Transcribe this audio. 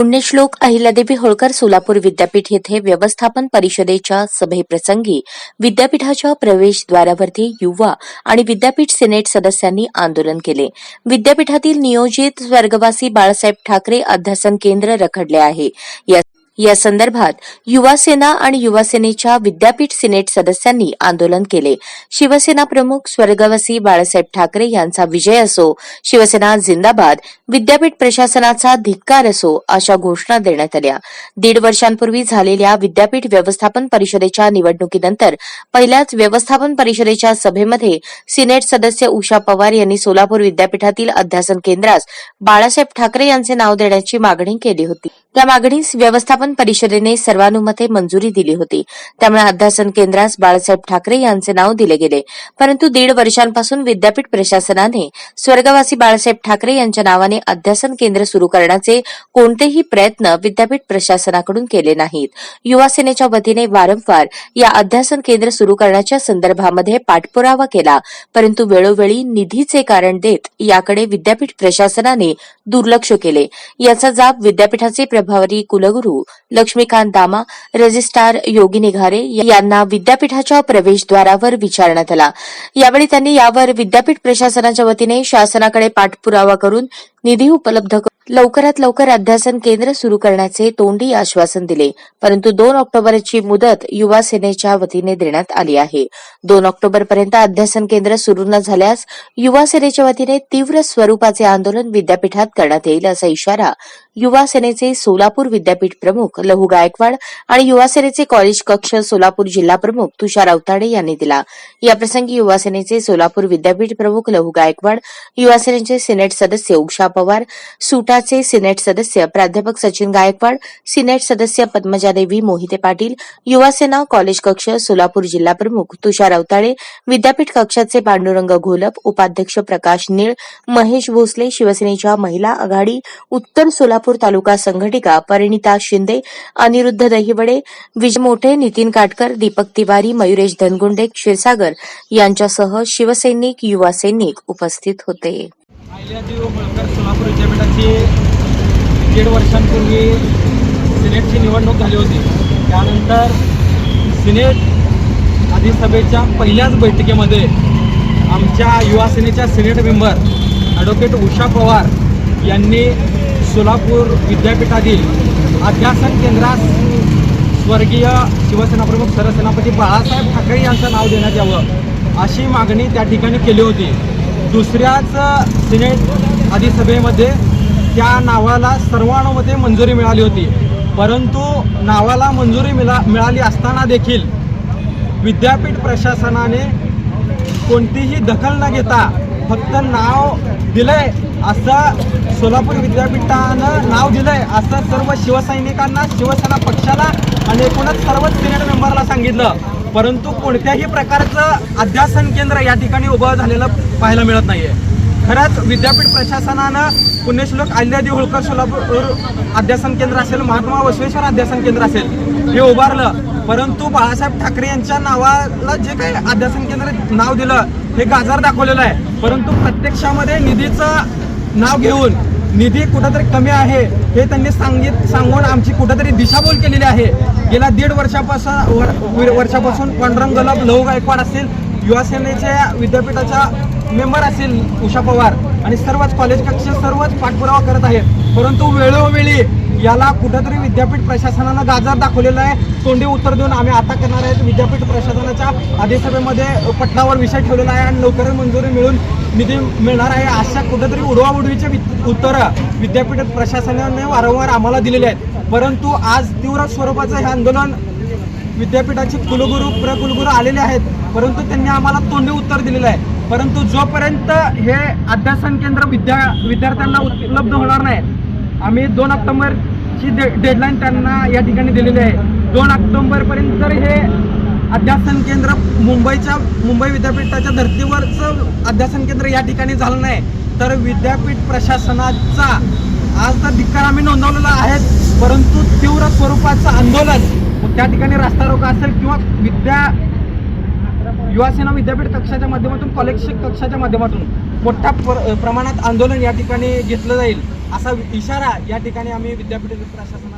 पुण्यश्लोक अहिल्यादेवी होळकर सोलापूर विद्यापीठ येथे व्यवस्थापन परिषदेच्या सभेप्रसंगी विद्यापीठाच्या प्रवेशद्वारावरती युवा आणि विद्यापीठ सिनेट सदस्यांनी आंदोलन केले. विद्यापीठातील नियोजित स्वर्गवासी बाळासाहेब ठाकरे अध्यासन केंद्र रखडले आहे. या या संदर्भात युवासेना आणि युवासेनेच्या विद्यापीठ सिनेट सदस्यांनी आंदोलन केले. शिवसेना प्रमुख स्वर्गवासी बाळासाहेब ठाकरे यांचा विजय असो शिवसेना जिंदाबाद विद्यापीठ प्रशासनाचा धिक्कार असो अशा घोषणा देण्यात आल्या. दीड वर्षांपूर्वी झालेल्या विद्यापीठ व्यवस्थापन परिषदेच्या निवडणुकीनंतर पहिल्याच व्यवस्थापन परिषदेच्या सभेमध्ये सिनेट सदस्य उषा पवार यांनी सोलापूर विद्यापीठातील अध्यासन केंद्रास बाळासाहेब ठाकरे यांचे नाव देण्याची मागणी केली होती. त्या मागणीस व्यवस्थापन परिषदेने सर्वानुमते मंजुरी दिली होती. त्यामुळे अध्यासन केंद्रास बाळासाहेब ठाकरे यांचे नाव दिले गेले. परंतु दीड वर्षांपासून विद्यापीठ प्रशासनाने स्वर्गवासी बाळासाहेब ठाकरे यांच्या नावाने अध्यासन केंद्र सुरू करण्याचे कोणतेही प्रयत्न विद्यापीठ प्रशासनाकडून केले नाहीत. युवा सेनेच्या वतीने वारंवार या अध्यासन केंद्र सुरू करण्याच्या संदर्भामध्ये पाठपुरावा केला. परंतु वेळोवेळी निधीचे कारण देत याकडे विद्यापीठ प्रशासनाने दुर्लक्ष केले. याचा जाब विद्यापीठाचे प्रभारी कुलगुरू लक्ष्मीकांत दामा रजिस्ट्रार योगी निघारे यांना विद्यापीठाच्या प्रवेशद्वारावर विचारण्यात आला. यावेळी त्यांनी यावर विद्यापीठ प्रशासनाच्या वतीने शासनाकडे पाठपुरावा करून निधी उपलब्ध करून लवकरात लवकर अध्यासन केंद्र सुरू करण्याचे तोंडी आश्वासन दिले. परंतु दोन ऑक्टोबरची मुदत युवा सेनेच्या वतीने देण्यात आली आहे. दोन ऑक्टोबर पर्यंत अध्यासन केंद्र सुरू न झाल्यास युवा सेनेच्या वतीने तीव्र स्वरूपाचे आंदोलन विद्यापीठात करण्यात येईल असा इशारा युवा सेनेचे सोलापूर विद्यापीठ प्रमुख लहू गायकवाड आणि युवा सेनेचे कॉलेज कक्ष सोलापूर जिल्हा प्रमुख तुषार अवताडे यांनी दिला. याप्रसंगी युवा सेनेचे सोलापूर विद्यापीठ प्रमुख लहू गायकवाड युवा सेनेचे सिनेट सदस्य उषा पवार सुटा सुटाचे सिनेट सदस्य प्राध्यापक सचिन गायकवाड सिनेट सदस्य पद्मजा देवी मोहिते पाटील युवासेना कॉलेज कक्ष सोलापूर जिल्हा प्रमुख तुषार अवताळे विद्यापीठ कक्षाचे पांडुरंग घोलप उपाध्यक्ष प्रकाश निळ महेश भोसले शिवसेनेच्या महिला आघाडी उत्तर सोलापूर तालुका संघटिका परिणिता शिंदे अनिरुद्ध दहिवडे विजय मोठे नितीन काटकर दीपक तिवारी मयुरेश धनगुंडे क्षीरसागर यांच्यासह शिवसैनिक युवा सैनिक उपस्थित होते. अहिल्यादेव होळकर सोलापूर विद्यापीठाची दीड वर्षांपूर्वी सिनेटची निवडणूक झाली होती. त्यानंतर सिनेट अधिसभेच्या पहिल्याच बैठकीमध्ये आमच्या युवा सेनेच्या senate member advocate Usha Pawar यांनी सोलापूर विद्यापीठातील अध्यासन केंद्रास स्वर्गीय शिवसेना प्रमुख सरसेनापती बाळासाहेब ठाकरे यांचं नाव देण्यात यावं अशी मागणी त्या ठिकाणी केली होती. दुसऱ्याच सिनेट अधिसभेमध्ये त्या नावाला सर्वानुमते मंजुरी मिळाली होती. परंतु नावाला मंजुरी मिळा मिळाली असताना देखील विद्यापीठ प्रशासनाने कोणतीही दखल न घेता फक्त नाव दिलंय असं सोलापूर विद्यापीठानं नाव दिलंय. असं सर्व शिवसैनिकांना शिवसेना पक्षाला आणि एकूणच सर्वच सिनेट मेंबरला सांगितलं. परंतु कोणत्याही प्रकारचं अध्यासन केंद्र या ठिकाणी उभं झालेलं पाहायला मिळत नाहीये. खरंच विद्यापीठ प्रशासनानं पुण्यश्लोक अहिल्यादेवी होळकर सोलापूर अध्यासन केंद्र असेल महात्मा बसवेश्वर अध्यासन केंद्र असेल हे उभारलं. परंतु बाळासाहेब ठाकरे यांच्या नावाला जे काही अध्यासन केंद्र नाव दिलं हे गाजर दाखवलेलं आहे. परंतु प्रत्यक्षामध्ये निधीचं नाव घेऊन. निधी कुठंतरी कमी आहे हे त्यांनी सांगित सांगून आमची कुठंतरी दिशाभूल केलेली आहे. गेल्या दीड वर्षापासून वर- वर्षापासून पांडुरंग गलब लहू गायकवाड असतील युवा सेनेच्या विद्यापीठाच्या मेंबर असतील उषा पवार. आणि सर्वच कॉलेज कक्ष सर्वच पाठपुरावा करत आहेत. परंतु वेळोवेळी याला कुठंतरी विद्यापीठ प्रशासनानं गाजर दाखवलेला आहे. तोंडी उत्तर देऊन आम्ही आता करणार आहेत. विद्यापीठ प्रशासनाच्या अधिसभेमध्ये पटलावर विषय ठेवलेला आहे आणि लवकरच मंजुरी मिळून निधी मिळणार आहे. अशा कुठंतरी उडवाउडवीचे वित- उत्तरं विद्यापीठ प्रशासनाने वारंवार आम्हाला दिलेले आहेत. परंतु आज तीव्र स्वरूपाचं हे आंदोलन विद्यापीठाचे कुलगुरू प्रकुलगुरू आलेले आहेत. परंतु त्यांनी आम्हाला तोंडी उत्तर दिलेलं आहे. परंतु जोपर्यंत हे अध्यासन केंद्र विद्या विद्यार्थ्यांना उपलब्ध होणार नाही आम्ही दोन ऑक्टोबरची डे डेडलाईन त्यांना या ठिकाणी दिलेली आहे. दोन ऑक्टोंबरपर्यंत जर हे अध्यासन केंद्र मुंबईच्या मुंबई विद्यापीठाच्या धर्तीवरचं अध्यासन केंद्र या ठिकाणी झालं नाही. तर विद्यापीठ प्रशासनाचा आज तर धिक्कार आम्ही नोंदवलेला आहे परंतु तीव्र स्वरूपाचं आंदोलन त्या ठिकाणी रास्ता रोका असेल किंवा विद्या युवासेना विद्यापीठ कक्षाच्या माध्यमातून कॉलेज कक्षाच्या माध्यमातून मोठ्या प्र- प्रमाणात आंदोलन या ठिकाणी घेतलं जाईल असा इशारा या ठिकाणी आम्ही विद्यापीठ प्रशासन